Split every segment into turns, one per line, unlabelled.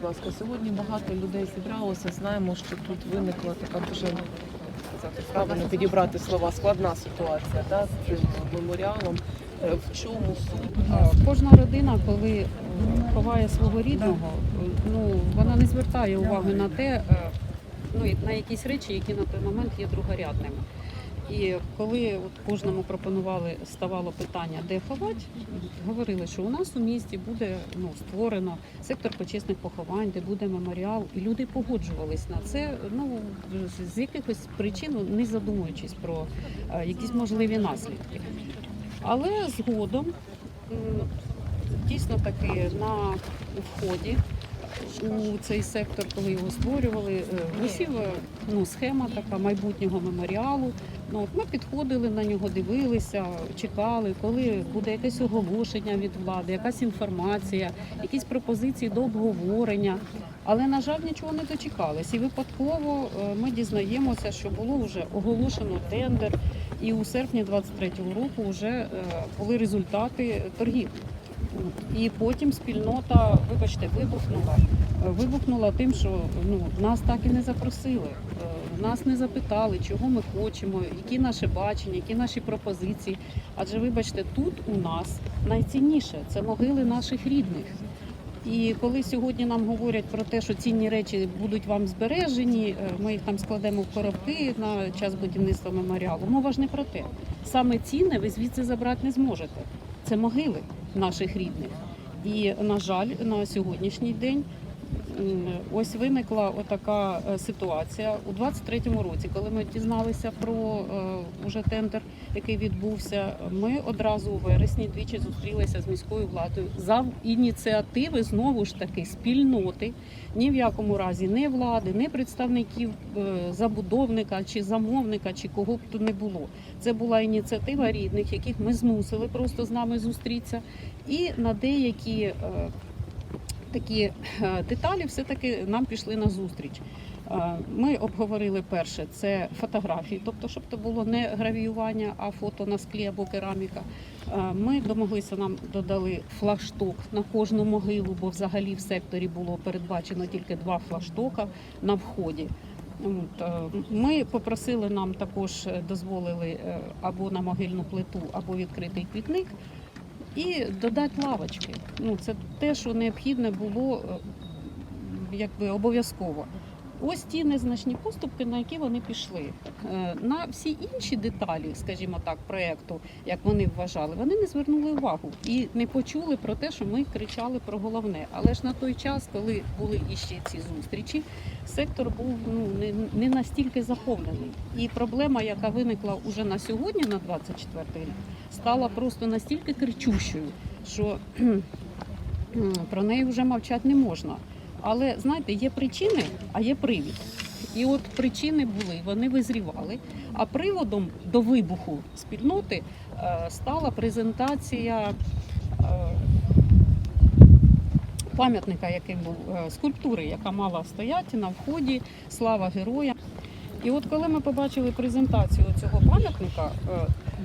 будь ласка, сьогодні багато людей зібралося. Знаємо, що тут виникла така дуже правильно підібрати слова, складна ситуація да, з цим меморіалом. Е, В чому суть?
Е, Кожна родина, коли ховає свого рідного, ну вона не звертає уваги на те, е, ну на якісь речі, які на той момент є другорядними. І коли от кожному пропонували, ставало питання, де ховати, говорили, що у нас у місті буде ну, створено сектор почесних поховань, де буде меморіал, і люди погоджувались на це. Ну з- якихось причин, не задумуючись про е, якісь можливі наслідки. Але згодом дійсно таки на вході у цей сектор, коли його створювали, е, висів е, ну, схема така майбутнього меморіалу. Ну, от ми підходили на нього, дивилися, чекали, коли буде якесь оголошення від влади, якась інформація, якісь пропозиції до обговорення. Але, на жаль, нічого не дочекались. І випадково е, ми дізнаємося, що було вже оголошено тендер, і у серпні 23-го року вже е, були результати торгів. І потім спільнота, вибачте, вибухнула. Вибухнула тим, що ну, нас так і не запросили. Е, Нас не запитали, чого ми хочемо, які наше бачення, які наші пропозиції. Адже, вибачте, тут у нас найцінніше це могили наших рідних. І коли сьогодні нам говорять про те, що цінні речі будуть вам збережені, е, ми їх там складемо в коробки на час будівництва меморіалу. Мова ж не про те. Саме цінне ви звідси забрати не зможете. Це могили наших рідних. І на жаль, на сьогоднішній день ось виникла отака е, ситуація у 23-му році, коли ми дізналися про е, уже тендер, який відбувся. Ми одразу у вересні двічі зустрілися з міською владою за ініціативи знову ж таки спільноти. Ні в якому разі не влади, не представників е, забудовника чи замовника, чи кого б то не було. Це була ініціатива рідних, яких ми змусили просто з нами зустрітися. І на деякі е, такі е, деталі все-таки нам пішли на зустріч. Е, Ми обговорили перше це фотографії, тобто, щоб це було не гравіювання, а фото на склі або кераміка. Е, Ми домоглися, нам додали флагшток на кожну могилу, бо взагалі в секторі було передбачено тільки два флагштока на вході. Ми попросили нам також дозволили або на могильну плиту, або відкритий квітник. І додати лавочки. Ну, це те, що необхідно було е, якби обов'язково. Ось ті незначні поступки, на які вони пішли. Е, На всі інші деталі, скажімо так, проєкту, як вони вважали, вони не звернули увагу і не почули про те, що ми кричали про головне. Але ж на той час, коли були іще ці зустрічі, сектор був ну не, не настільки заповнений. І проблема, яка виникла уже на сьогодні, на 24 рік, стала просто настільки кричущою, що про неї вже мовчати не можна. Але знаєте, є причини, а є привід. І от причини були, вони визрівали. А приводом до вибуху спільноти е, стала презентація е, пам'ятника, який був е, скульптури, яка мала стояти на вході Слава героям. І от коли ми побачили презентацію цього пам'ятника,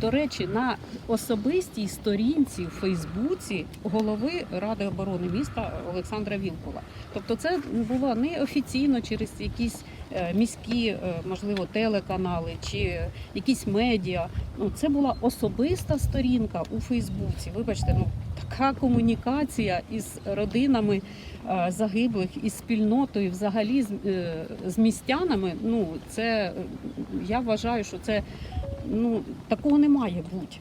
до речі, на особистій сторінці в Фейсбуці голови Ради оборони міста Олександра Вілкова. Тобто, це було не офіційно через якісь е, міські, е, можливо, телеканали чи якісь медіа. Ну, це була особиста сторінка у Фейсбуці. Вибачте, ну така комунікація із родинами е, загиблих, із спільнотою, взагалі з, е, з містянами. Ну це я вважаю, що це ну такого не має бути.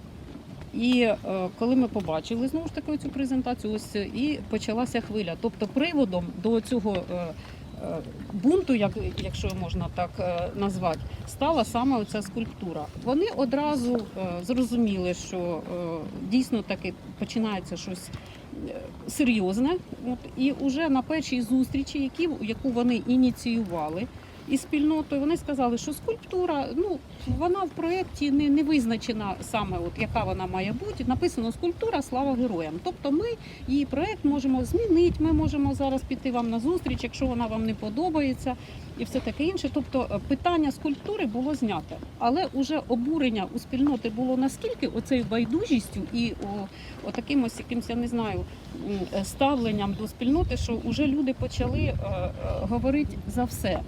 І е, коли ми побачили знову ж таки цю презентацію, ось е, і почалася хвиля. Тобто, приводом до цього е, бунту, як, якщо можна так е, назвати, стала саме оця скульптура. Вони одразу е, зрозуміли, що е, дійсно таки починається щось е, серйозне. От, і вже на першій зустрічі, які, яку вони ініціювали, із спільнотою. Вони сказали, що скульптура, ну вона в проєкті не, не визначена саме, от яка вона має бути. Написано скульптура Слава героям. Тобто ми її проєкт можемо змінити. Ми можемо зараз піти вам на зустріч, якщо вона вам не подобається, і все таке інше. Тобто е, питання скульптури було знято, але уже обурення у спільноти було наскільки оцею байдужістю і о, отаким ось якимось, я не знаю, е, ставленням до спільноти, що вже люди почали е, е, говорити за все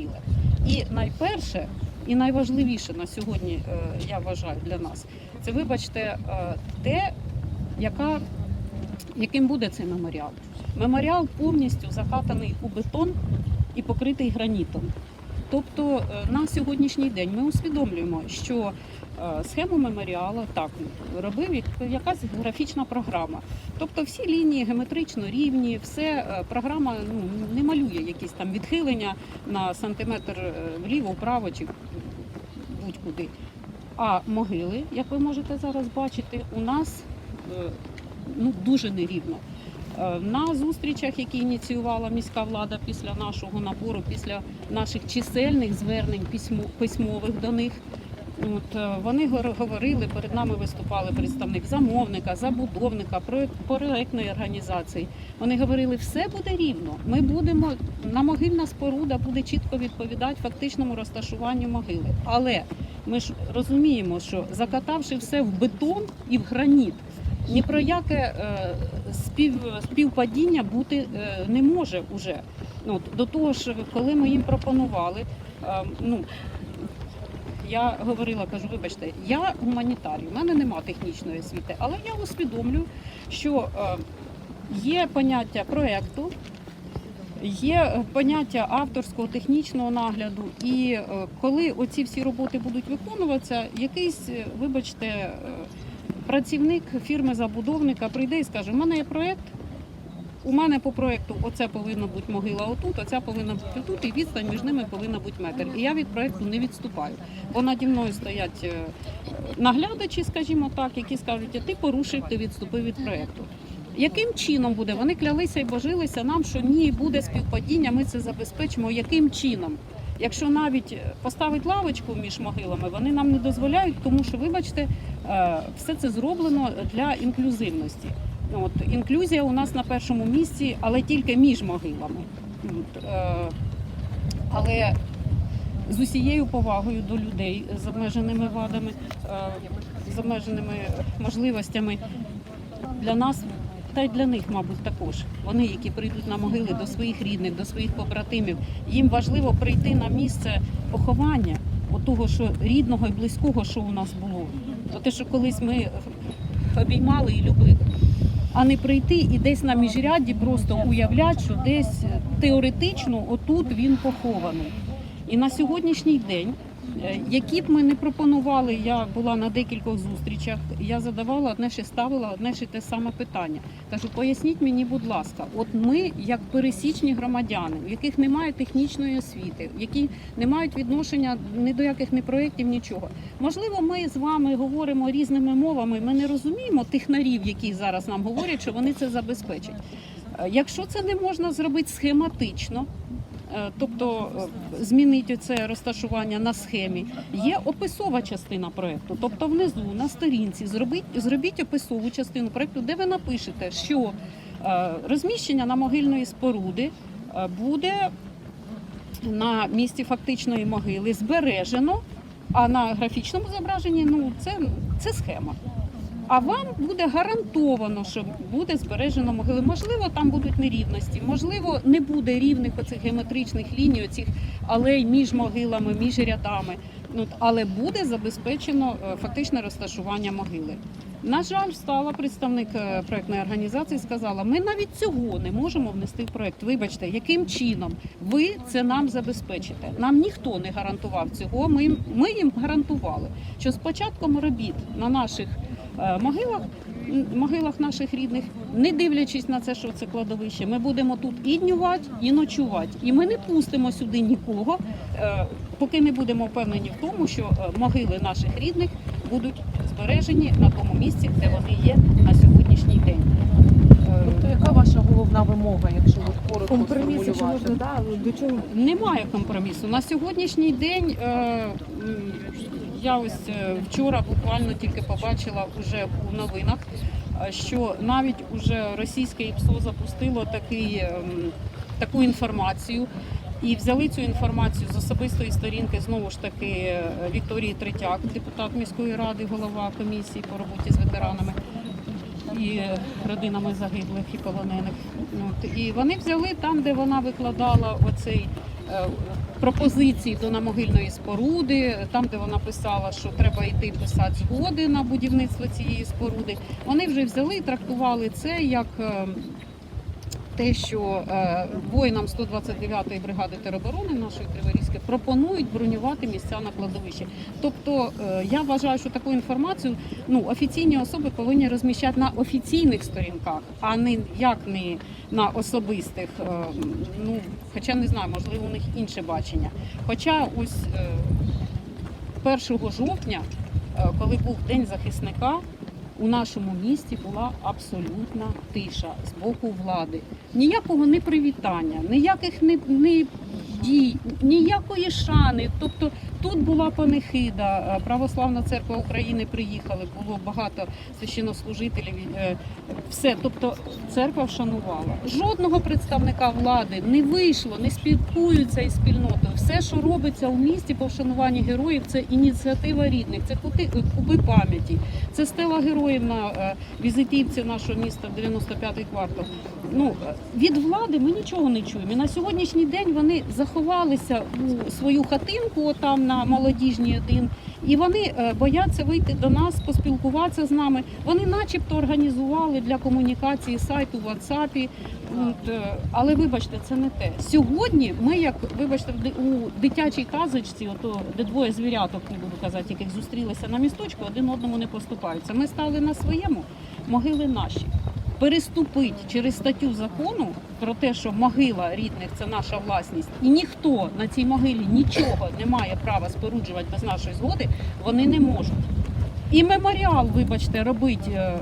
наболіле. І найперше, і найважливіше на сьогодні, е, я вважаю для нас, це вибачте, е, те, яка, яким буде цей меморіал. Меморіал повністю закатаний у бетон і покритий гранітом. Тобто е, на сьогоднішній день ми усвідомлюємо, що е, схему меморіалу так робив якась графічна програма. Тобто всі лінії геометрично рівні, все е, програма ну, не малює якісь там відхилення на сантиметр вліво, вправо чи будь-куди. А могили, як ви можете зараз бачити, у нас ну, дуже нерівно. Е, На зустрічах, які ініціювала міська влада після нашого набору, після наших чисельних звернень письмо- письмових до них, от, е, вони говорили, перед нами виступали представник замовника, забудовника, проектної організації. Вони говорили, все буде рівно. Ми будемо на могильна споруда буде чітко відповідати фактичному розташуванню могили. Але ми ж розуміємо, що закатавши все в бетон і в граніт, ні про яке е, спів, співпадіння бути е, не може уже. Ну, до того ж, коли ми їм пропонували, е, ну, я говорила, кажу, вибачте, я гуманітарій, у мене нема технічної освіти, але я усвідомлюю, що е, є поняття проекту, є поняття авторського технічного нагляду, і коли оці всі роботи будуть виконуватися, якийсь, вибачте, працівник фірми забудовника прийде і скаже: у мене є проект. У мене по проекту оце повинна бути могила отут, оця повинна бути тут, і відстань між ними повинна бути метр. І я від проекту не відступаю. Бо наді мною стоять е, наглядачі, скажімо так, які скажуть, а ти порушив, ти відступив від проекту. Яким чином буде? Вони клялися і божилися нам, що ні, буде співпадіння, ми це забезпечимо. Яким чином? Якщо навіть поставити лавочку між могилами, вони нам не дозволяють, тому що, вибачте, е, все це зроблено для інклюзивності. От інклюзія у нас на першому місці, але тільки між могилами. От, е, але з усією повагою до людей з обмеженими вадами, е, з обмеженими можливостями для нас. Та й для них, мабуть, також. Вони, які прийдуть на могили до своїх рідних, до своїх побратимів, їм важливо прийти на місце поховання, от того, що рідного і близького, що у нас було. То те, що колись ми обіймали і любили. А не прийти і десь на міжрядді просто уявляти, що десь теоретично отут він похований. І на сьогоднішній день, які б ми не пропонували, я була на декількох зустрічах, я задавала одне ще ставила одне ще те саме питання. Кажу, поясніть мені, будь ласка, от ми, як пересічні громадяни, в яких немає технічної освіти, які не мають відношення ні до яких не проєктів, нічого. Можливо, ми з вами говоримо різними мовами. Ми не розуміємо технарів, які зараз нам говорять, що вони це забезпечать. Е, Якщо це не можна зробити схематично, е, тобто е, змінити це розташування на схемі, є описова частина проекту. Тобто внизу на сторінці зробіть, зробіть описову частину проекту, де ви напишете, що е, розміщення на могильної споруди е, буде на місці фактичної могили збережено, а на графічному зображенні ну це, це схема. А вам буде гарантовано, що буде збережено могили. Можливо, там будуть нерівності, можливо, не буде рівних оцих геометричних ліній, оцих алей між могилами, між рядами. Ну, але буде забезпечено е, фактичне розташування могили. На жаль, стала представник е, проектної організації, сказала, ми навіть цього не можемо внести в проект. Вибачте, яким чином ви це нам забезпечите? Нам ніхто не гарантував цього. Ми, ми їм гарантували, що з початком робіт на наших могилах, могилах наших рідних, не дивлячись на це, що це кладовище, ми будемо тут і днювати, і ночувати. І ми не пустимо сюди нікого, е, поки не будемо впевнені в тому, що е, могили наших рідних будуть збережені на тому місці, де вони є на сьогоднішній день. Е,
Тобто, яка ваша головна вимога, якщо от коротко
Компроміс, якщо можна, да, до чого
Немає компромісу. На сьогоднішній день е, я ось е, вчора буквально тільки побачила вже у новинах, е, що навіть уже російське ІПСО запустило такий, ем, таку інформацію. І взяли цю інформацію з особистої сторінки знову ж таки е, Вікторії Третяк, депутат міської ради, голова комісії по роботі з ветеранами і родинами загиблих і полонених. От. І вони взяли там, де вона викладала оцей е, пропозиції до намогильної споруди, там, де вона писала, що треба йти писати згоди на будівництво цієї споруди. Вони вже взяли і трактували це як. Те, що е, воїнам 129-ї бригади тероборони нашої Криворізької пропонують бронювати місця на кладовищі. Тобто е, я вважаю, що таку інформацію ну офіційні особи повинні розміщати на офіційних сторінках, а не як не на особистих. Е, ну хоча не знаю, можливо, у них інше бачення. Хоча ось е, 1 жовтня, коли був день захисника. У нашому місті була абсолютна тиша з боку влади. Ніякого не привітання, ніяких не, не дій, ніякої шани. Тобто тут була панихида, е, Православна церква України приїхали, було багато священнослужителів. е, Все, тобто церква вшанувала. Жодного представника влади не вийшло, не спілкуються із спільнотою. Все, що робиться у місті по вшануванні героїв, це ініціатива рідних, це кути- куби пам'яті, це стела героїв на е, візитівці нашого міста 95-й квартал. Ну е, від влади ми нічого не чуємо. І на сьогоднішній день вони заховалися у свою хатинку там на молодіжній один. І вони е, бояться вийти до нас, поспілкуватися з нами. Вони, начебто, організували для комунікації сайт у WhatsApp. Е, але вибачте, це не те. Сьогодні ми, як вибачте, у дитячій казочці, ото де двоє звіряток, не буду казати, яких зустрілися на місточку, один одному не поступаються. Ми стали на своєму, могили наші. Переступить через статтю закону про те, що могила рідних це наша власність, і ніхто на цій могилі нічого не має права споруджувати без нашої згоди, вони не можуть. І меморіал, вибачте, робити, е,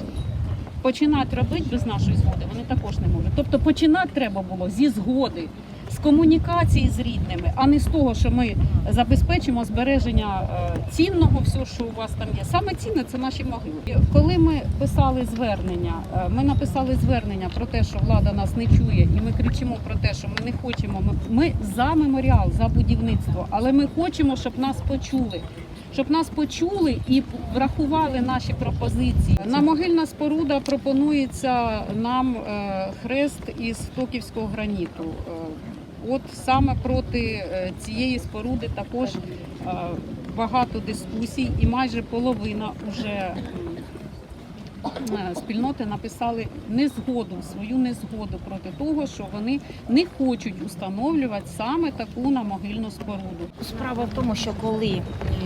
починати робити без нашої згоди, вони також не можуть. Тобто починати треба було зі згоди, з комунікації з рідними, а не з того, що ми забезпечимо збереження е, цінного, все, що у вас там є. Саме цінне це наші могили. Коли ми писали звернення, е, ми написали звернення про те, що влада нас не чує, і ми кричимо про те, що ми не хочемо. Ми, ми за меморіал, за будівництво, але ми хочемо, щоб нас почули. Щоб нас почули і врахували наші пропозиції. На могильна споруда пропонується нам е, хрест із токівського граніту. Е, От саме проти е, цієї споруди також багато дискусій, і майже половина вже спільноти написали незгоду, свою незгоду проти того, що вони не хочуть установлювати саме таку намогильну споруду.
Справа в тому, що коли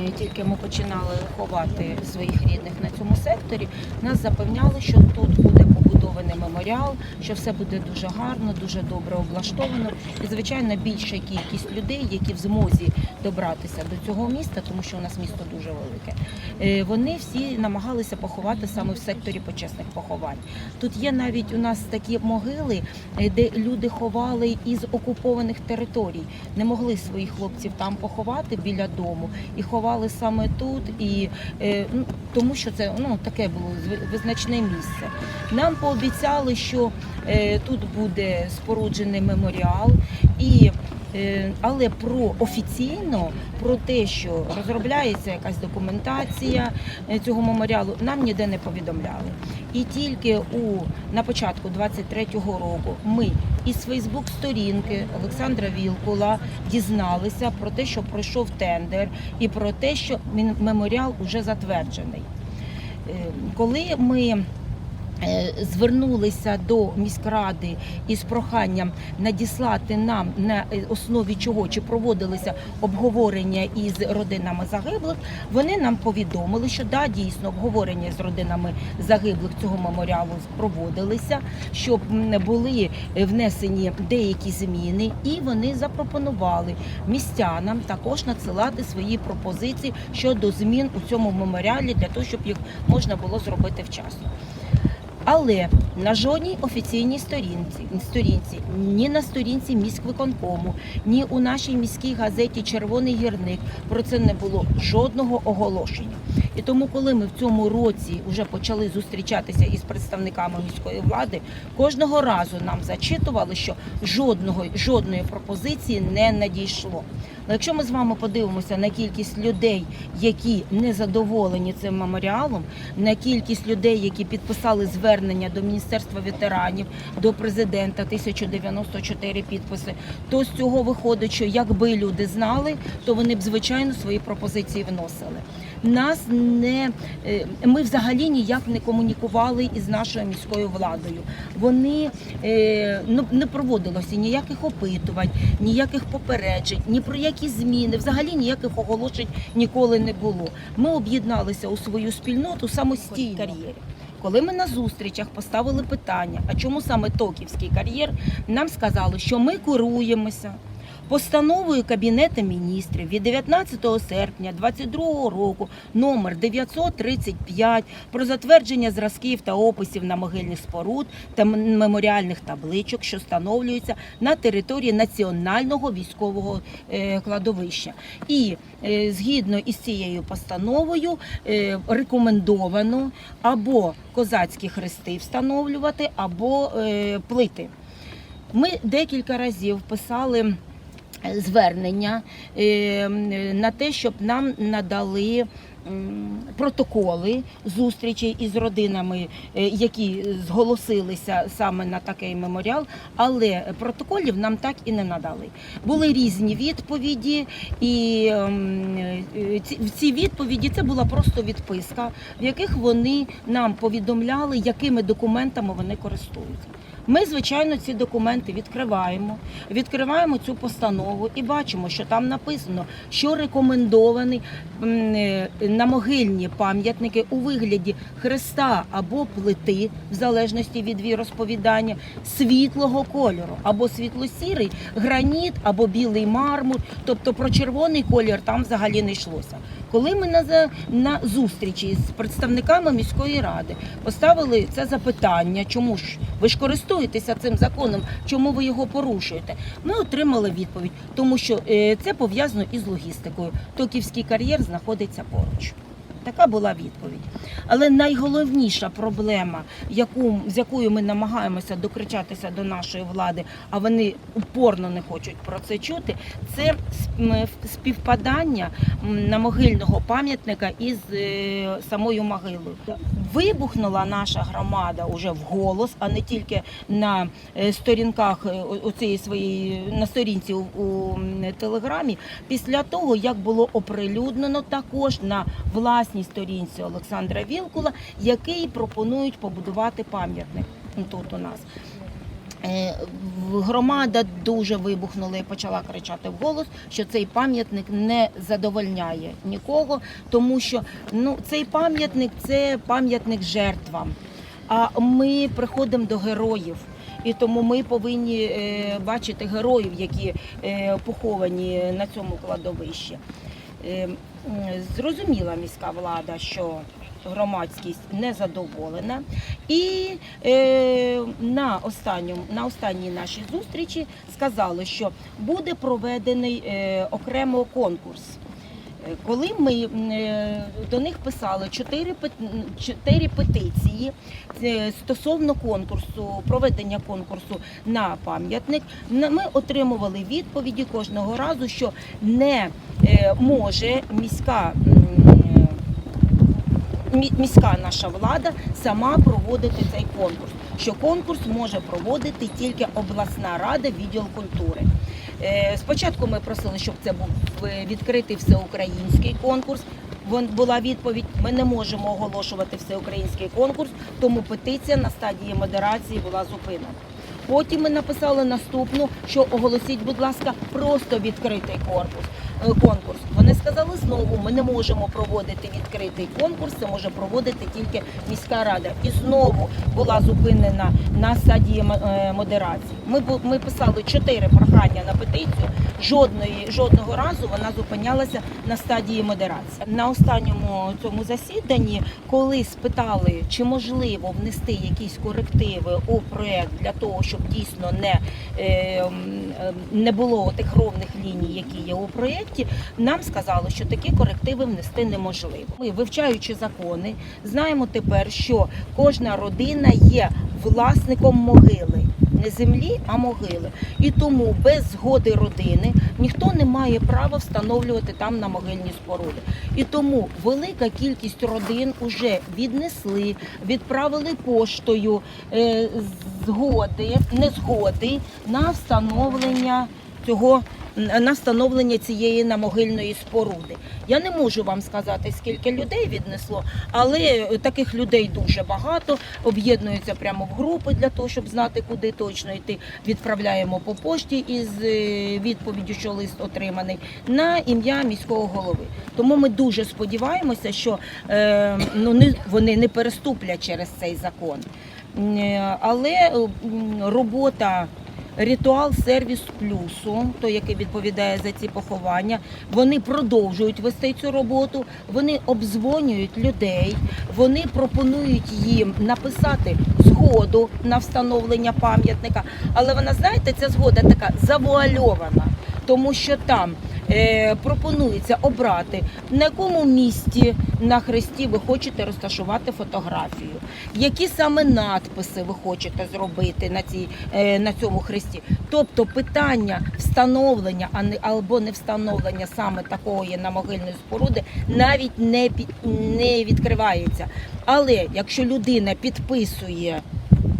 е, тільки ми починали ховати своїх рідних на цьому секторі, нас запевняли, що тут буде побудований меморіал, що все буде дуже гарно, дуже добре облаштовано. І звичайно, більша кількість людей, які в змозі добратися до цього міста, тому що у нас місто дуже велике. е, Вони всі намагалися поховати саме в секторі почесних поховань. Тут є навіть у нас такі могили, е, де люди ховали із окупованих територій, не могли своїх хлопців там поховати біля дому і ховали саме тут, і е, ну, тому що це ну таке було визначне місце. Нам пообіцяли, що тут буде споруджений меморіал і. Е, Але про офіційно про те, що розробляється якась документація е, цього меморіалу, нам ніде не повідомляли. І тільки у на початку 23-го року ми із Фейсбук-сторінки Олександра Вілкула дізналися про те, що пройшов тендер, і про те, що меморіал уже затверджений. Е, Коли ми Звернулися до міськради із проханням надіслати нам на е, основі чого чи проводилися обговорення із родинами загиблих. Вони нам повідомили, що да, дійсно обговорення з родинами загиблих цього меморіалу проводилися, щоб були е, внесені деякі зміни, і вони запропонували містянам також надсилати свої пропозиції щодо змін у цьому меморіалі для того, щоб їх можна було зробити вчасно. Але на жодній офіційній сторінці, сторінці, ні на сторінці міськвиконкому, ні у нашій міській газеті Червоний гірник про це не було жодного оголошення. І тому, коли ми в цьому році вже почали зустрічатися із представниками міської влади, кожного разу нам зачитували, що жодного жодної пропозиції не надійшло. Але якщо ми з вами подивимося на кількість людей, які не задоволені цим меморіалом, на кількість людей, які підписали звернення до Міністерства ветеранів, до президента 1094 підписи, то з цього виходить, що якби люди знали, то вони б звичайно свої пропозиції вносили. Нас не е, ми взагалі ніяк не комунікували із нашою міською владою. Вони е, ну, не проводилося ніяких опитувань, ніяких попереджень, ні про які зміни, взагалі ніяких оголошень ніколи не було. Ми об'єдналися у свою спільноту самостійно. кар'єрі. Коли ми на зустрічах поставили питання, а чому саме Токівський кар'єр, нам сказали, що ми куруємося постановою Кабінету міністрів від 19 серпня 2022 року номер 935 про затвердження зразків та описів на могильних споруд та меморіальних табличок, що встановлюються на території національного військового е, кладовища. І е, згідно із цією постановою е, рекомендовано або козацькі хрести встановлювати, або плити. Ми декілька разів писали звернення е, на те, щоб нам надали протоколи зустрічей із родинами, е, які зголосилися саме на такий меморіал, але протоколів нам так і не надали. Були різні відповіді, і е, ці- в цій відповіді це була просто відписка, в яких вони нам повідомляли, якими документами вони користуються. Ми, звичайно, ці документи відкриваємо, відкриваємо цю постанову і бачимо, що там написано, що рекомендований е, на могильні пам'ятники у вигляді хреста або плити, в залежності від віросповідання, світлого кольору, або світло-сірий, граніт, або білий мармур. Тобто про червоний колір там взагалі не йшлося. Коли ми на, на зустрічі з представниками міської ради поставили це запитання, чому ж ви ж користуєтеся цим законом, чому ви його порушуєте? Ми отримали відповідь, тому що е, це пов'язано із логістикою. Токівський кар'єр знаходиться поруч. Така була відповідь. Але найголовніша проблема, яку, з якою ми намагаємося докричатися до нашої влади, а вони упорно не хочуть про це чути, це співпадання на могильного пам'ятника із е, самою могилою. Вибухнула наша громада уже вголос, а не тільки на е, сторінках е, оцієї своєї на сторінці у, телеграмі, після того як було оприлюднено також на власній сторінці Олександра Вілкула, який пропонують побудувати пам'ятник тут у нас. Е, Громада дуже вибухнула і почала кричати вголос, що цей пам'ятник не задовольняє нікого, тому що ну цей пам'ятник це пам'ятник жертвам. А ми приходимо до героїв. І тому ми повинні е, бачити героїв, які е, поховані на цьому кладовищі. Е, м, зрозуміла міська влада, що громадськість не задоволена. І е, на, останньому, на останній нашій зустрічі сказали, що буде проведений е, окремо конкурс. Коли ми е, до них писали чотири, чотири петиції е, стосовно конкурсу, проведення конкурсу на пам'ятник, ми отримували відповіді кожного разу, що не е, може міська. Міська наша влада сама проводити цей конкурс. Що конкурс може проводити тільки обласна рада, відділ культури. Е, Спочатку ми просили, щоб це був е, відкритий всеукраїнський конкурс. Була відповідь: ми не можемо оголошувати всеукраїнський конкурс, тому петиція на стадії модерації була зупинена. Потім ми написали наступну, що оголосіть, будь ласка, просто відкритий корпус. Е, конкурс. Вони сказали знову, ми не можемо проводити відкритий конкурс, це може проводити тільки міська рада. І знову була зупинена на стадії е, модерації. Ми ми писали чотири прохання на петицію. Жодної жодного разу вона зупинялася на стадії модерації. На останньому цьому засіданні, коли спитали, чи можливо внести якісь корективи у проект для того, щоб дійсно не, е, не було тих ровних ліній, які є у проєкті, нам сказали, що такі корективи внести неможливо. Ми, вивчаючи закони, знаємо тепер, що кожна родина є власником могили. Не землі, а могили. І тому без згоди родини ніхто не має права встановлювати там на могильні споруди. І тому велика кількість родин уже віднесли, відправили поштою е, згоди, незгоди на встановлення цього. На встановлення цієї намогильної споруди. Я не можу вам сказати, скільки людей віднесло, але таких людей дуже багато. Об'єднуються прямо в групи для того, щоб знати, куди точно йти. Відправляємо по пошті із е, відповіддю, що лист отриманий, на ім'я міського голови. Тому ми дуже сподіваємося, що е, ну, не, вони не переступлять через цей закон. Е, Але е, робота. Ритуал сервіс плюсу, той, який відповідає за ці поховання, вони продовжують вести цю роботу. Вони обзвонюють людей, вони пропонують їм написати згоду на встановлення пам'ятника. Але вона, знаєте, ця згода така завуальована, тому що там пропонується обрати, на якому місці на хресті ви хочете розташувати фотографію, які саме надписи ви хочете зробити на, цій, е, на цьому хресті. Тобто питання встановлення або не встановлення саме такої намогильної споруди навіть не, не відкривається. Але якщо людина підписує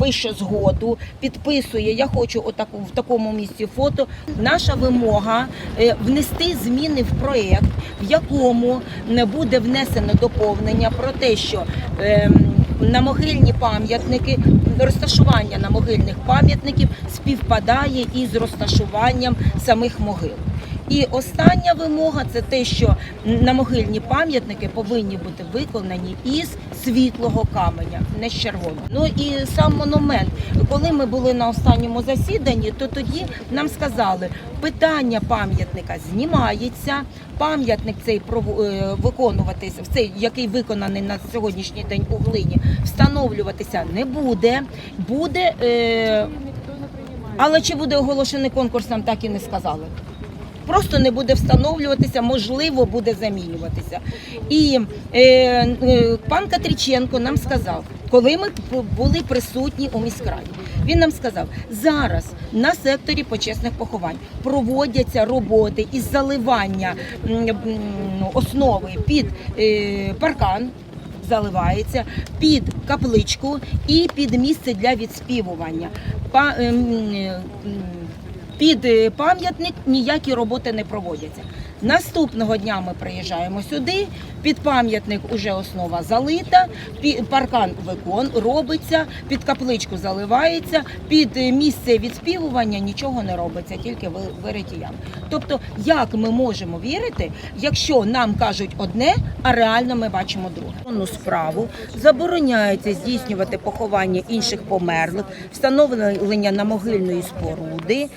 пише згоду, підписує, я хочу отаку в такому місці фото. Наша вимога е, внести зміни в проєкт, в якому не буде внесено доповнення про те, що ем, на могильні пам'ятники, розташування на могильних пам'ятників співпадає із розташуванням самих могил. І остання вимога це те, що на могильні пам'ятники повинні бути виконані із світлого каменя, не з червоного. Ну і сам монумент. Коли ми були на останньому засіданні, то тоді нам сказали, питання пам'ятника знімається. Пам'ятник цей е, виконуватися, цей, який виконаний на сьогоднішній день у глині, встановлюватися не буде. Буде, е, але чи буде оголошений конкурс, нам так і не сказали просто не буде встановлюватися, можливо, буде замінюватися. І е, е, пан Катріченко нам сказав, коли ми були присутні у міськраді, він нам сказав, зараз на секторі почесних поховань проводяться роботи із заливання основи під е, паркан. Заливається під капличку і під місце для відспівування. Під е, пам'ятник ніякі роботи не проводяться. Наступного дня ми приїжджаємо сюди. Під пам'ятник уже основа залита, паркан викон робиться, під капличку заливається, під е, місце відспівування нічого не робиться, тільки ви- вириті. Тобто, як ми можемо вірити, якщо нам кажуть одне, а реально ми бачимо друге? Справу забороняється здійснювати поховання інших померлих, встановлення на могильної споруди.